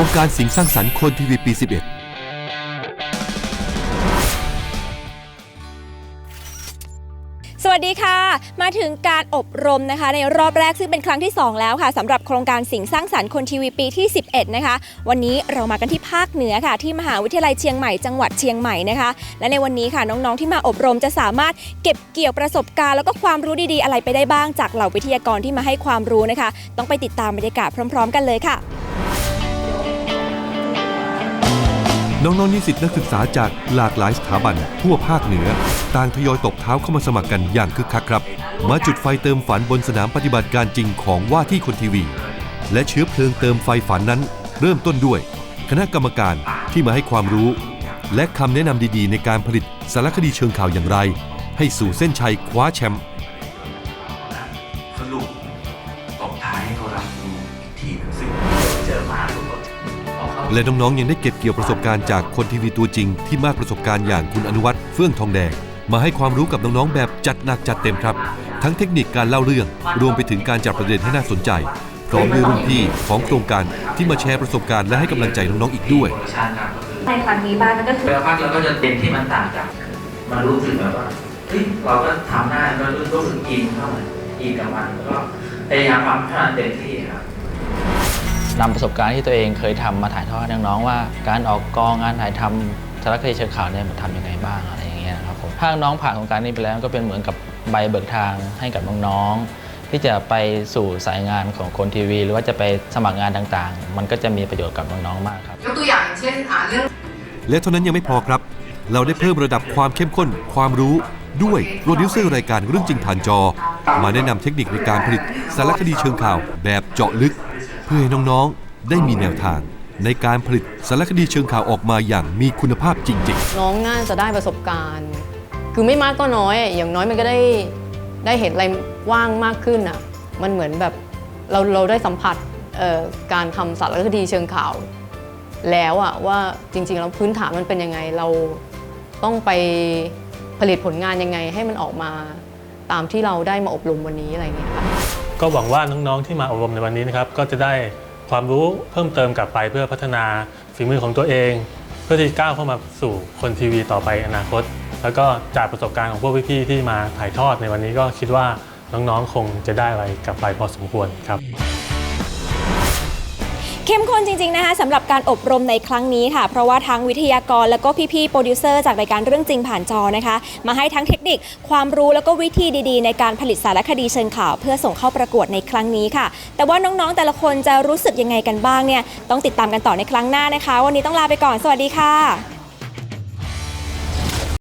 ครงการสิงห์สร้างสรรค์คนทีวีปี 11สวัสดีค่ะ มาถึงการอบรมนะคะ ในรอบแรกซึ่งเป็นครั้งที่ 2 แล้วค่ะสำหรับโครงการสิงห์สร้างสรรค์คนทีวีปีที่ 11 นะคะ วันนี้เรามากันที่ภาคเหนือค่ะ ที่มหาวิทยาลัยเชียงใหม่จังหวัดเชียงใหม่นะคะ และในวันนี้ค่ะน้องๆที่มาอบรมจะสามารถเก็บเกี่ยวประสบการณ์แล้วก็ความรู้ดีๆอะไรไปได้บ้างจากเหล่าวิทยากรที่มาให้ความรู้นะคะ ต้องไปติดตามบรรยากาศพร้อม ๆ กันเลยค่ะ น้องๆนิสิตนักศึกษาจากหลากหลายสถาบันทั่วภาคเหนือ ต่างทยอยตบเท้าเข้ามาสมัครกันอย่างคึกคักครับ มาจุดไฟเติมฝันบนสนามปฏิบัติการจริงของว่าที่คนทีวี และเชื้อเพลิงเติมไฟฝันนั้น เริ่มต้นด้วย คณะกรรมการที่มาให้ความรู้ และคำแนะนำดีๆ ในการผลิตสารคดีเชิงข่าวอย่างไร ให้สู่เส้นชัยคว้าแชมป์สรุปตบท้ายให้เขารับรู้ทีหนึงซึ่ และน้องๆยังได้เก็บเกี่ยวประสบการณ์จากคนทีวีตัวจริง ที่มากประสบการณ์อย่างคุณอนุวัฒน์เฟื่องทองแดงมาให้ความรู้กับน้องๆแบบจัดหนักจัดเต็มครับ ทั้งเทคนิคการเล่าเรื่อง รวมไปถึงการจับประเด็นให้น่าสนใจ พร้อมด้วยรุ่นพี่ของโครงการที่มาแชร์ประสบการณ์และให้กำลังใจน้องๆอีกด้วย ในครั้งนี้บ้างนั่นก็คือเวลาพักเราก็จะเป็นที่มันต่างจากมารู้สึกแบบว่าเฮ้ยเราก็ทำได้ก็รู้สึกอินเข้ามาอินกับมันแล้วก็พยายามทำให้มันเต็มที่ครับ นำประสบการณ์ที่ตัวเองเคยทำมาถ่ายทอดให้น้องๆว่า การออกกองงานถ่ายทำสารคดีเชิงข่าวเนี่ยมันทำยังไงบ้างอะไรอย่างเงี้ยครับผมถ้าน้องผ่านโครงการนี้ไปแล้วก็เป็นเหมือนกับใบเบิกทางให้กับน้องๆที่จะไปสู่สายงานของคนทีวี หรือว่าจะไปสมัครงานต่างๆ มันก็จะมีประโยชน์กับน้องๆมากครับยกตัวอย่างเช่นอ่าเรื่องและเท่านั้นยังไม่พอครับ เราได้เพิ่มระดับความเข้มข้นความรู้ด้วยโปรดิวเซอร์รายการเรื่องจริงผ่านจอ มาแนะนำเทคนิคในการผลิตสารคดีเชิงข่าวแบบเจาะลึก พื่อให้น้องๆ ได้มีแนวทางในการผลิตสารคดีเชิงข่าวออกมาอย่างมีคุณภาพจริงๆน้องน่าจะได้ประสบการณ์ คือไม่มากก็น้อย อย่างน้อยมันก็ได้ได้เห็นอะไรว่างมากขึ้นอะ มันเหมือนแบบเราเราได้สัมผัสการทำสารคดีเชิงข่าว แล้วอะว่าจริงๆแล้วพื้นฐานมันเป็นยังไงเราต้องไปผลิตผลงานยังไงให้มันออกมาตามที่เราได้มาอบรมวันนี้อะไรอย่างเงี้ยค่ะ ก็หวังว่าน้องๆที่มาอบรมในวันนี้นะครับ ก็จะได้ความรู้เพิ่มเติมกลับไปเพื่อพัฒนาฝีมือของตัวเอง เพื่อที่ก้าวเข้ามาสู่คนทีวีต่อไปอนาคต แล้วก็จากประสบการณ์ของพวกพี่ๆที่มาถ่ายทอดในวันนี้ก็คิดว่าน้องๆคงจะได้อะไรกลับไปพอสมควรครับ เข้มข้นจริง ๆ นะคะสำหรับการอบรมในครั้งนี้ค่ะ เพราะว่าทั้งวิทยากรแล้วก็พี่ๆโปรดิวเซอร์จากรายการเรื่องจริงผ่านจอนะคะ มาให้ทั้งเทคนิคความรู้แล้วก็วิธีดีๆ ในการผลิตสารคดีเชิงข่าว เพื่อส่งเข้าประกวดในครั้งนี้ค่ะ แต่ว่าน้องๆแต่ละคนจะรู้สึกยังไงกันบ้างเนี่ยต้องติดตามกันต่อในครั้งหน้านะคะ วันนี้ต้องลาไปก่อนสวัสดีค่ะ